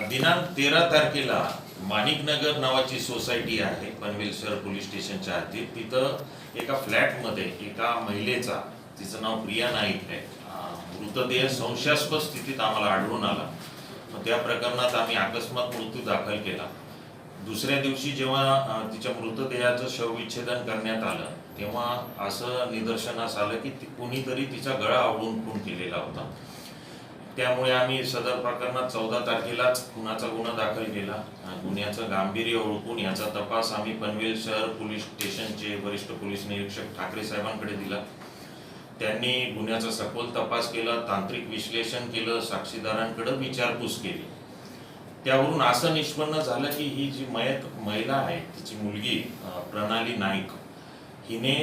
दिनांक तेरा तारखेला माणिकनगर नावाची सोसायटी आहे पनवेल शहर पोलीस स्टेशनच्या हद्दीत. तिथं एका फ्लॅटमध्ये एका महिलेचा तिचं नाव प्रिया नाईक आहे मृतदेह संशयास्पद स्थितीत आम्हाला आढळून आला. मग त्या प्रकरणात आम्ही अकस्मात मृत्यू दाखल केला. दुसऱ्या दिवशी जेव्हा तिच्या मृतदेहाचं शवविच्छेदन करण्यात आलं तेव्हा असं निदर्शनास आलं की ती- कोणीतरी तिचा गळा आवळून खून केलेला होता. त्यामुळे आम्ही सदर प्रकरणात चौदा तारखेलाच खुनाचा गुन्हा दाखल केला. गुन्ह्याचं गांभीर्य ओळखून याचा तपास आम्ही पनवेल शहर पोलीस स्टेशनचे वरिष्ठ पोलीस निरीक्षक ठाकरे साहेबांकडे दिला. त्यांनी गुन्ह्याचा सखोल तपास केला तांत्रिक विश्लेषण केलं साक्षीदारांकडे विचारपूस केली. त्यावरून असं निष्पन्न झालं की ही जी मयत महिला आहे तिची मुलगी प्रणाली नाईक हिने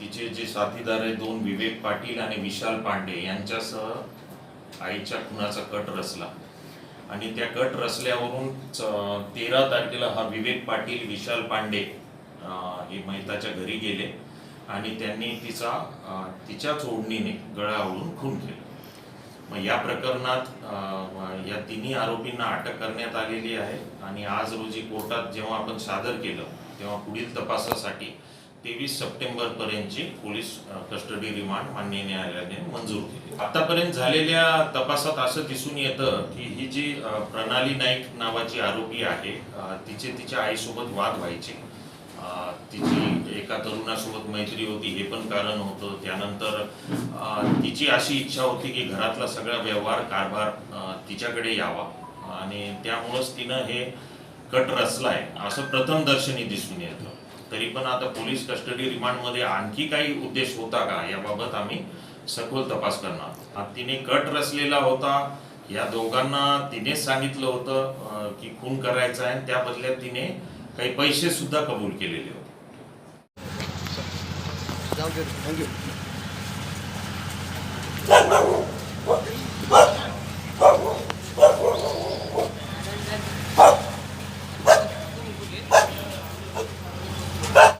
तिचे जे साथीदार आहे दोन विवेक पाटील आणि विशाल पांडे यांच्यासह आईच्या खुनाचा कट रचला. आणि त्या कट रचल्यावरून तेरा तारखेला हा विवेक पाटील विशाल पांडे हे मैताच्या घरी गेले. आणि त्यांनी तिचा तिच्या तिच्याच ओढणीने गळा आवळून खून केला. मग या प्रकरणात या तिन्ही आरोपींना अटक करण्यात आलेली आहे. आणि आज रोजी कोर्टात जेव्हा आपण सादर केलं तेव्हा पुढील तपासासाठी तेवीस सप्टेंबर पर्यंतची पोलीस कस्टडी रिमांड मान्य न्यायालयाने मंजूर केली. आतापर्यंत झालेल्या तपासात असं दिसून येतं की ही जी प्रणाली नाईक नावाची आरोपी आहे तिचे तिच्या आईसोबत वाद व्हायचे. तिची एका तरुणासोबत मैत्री होती हे पण कारण होतं. त्यानंतर तिची अशी इच्छा होती की घरातला सगळा व्यवहार कारभार तिच्याकडे यावा. आणि त्यामुळंच तिनं हे कट रचलाय असं प्रथम दर्शनी दिसून येतं. तरी पण आता पोलीस कस्टडी रिमांडमध्ये आणखी काही उद्देश होता का? याबाबत आम्ही सखोल तपास करणार हा तिने कट रचलेला होता. या दोघांना तिनेच सांगितलं होतं की खून करायचा आहे त्या बदल्यात तिने काही पैसे सुद्धा कबूल केलेले होते. थँक्यू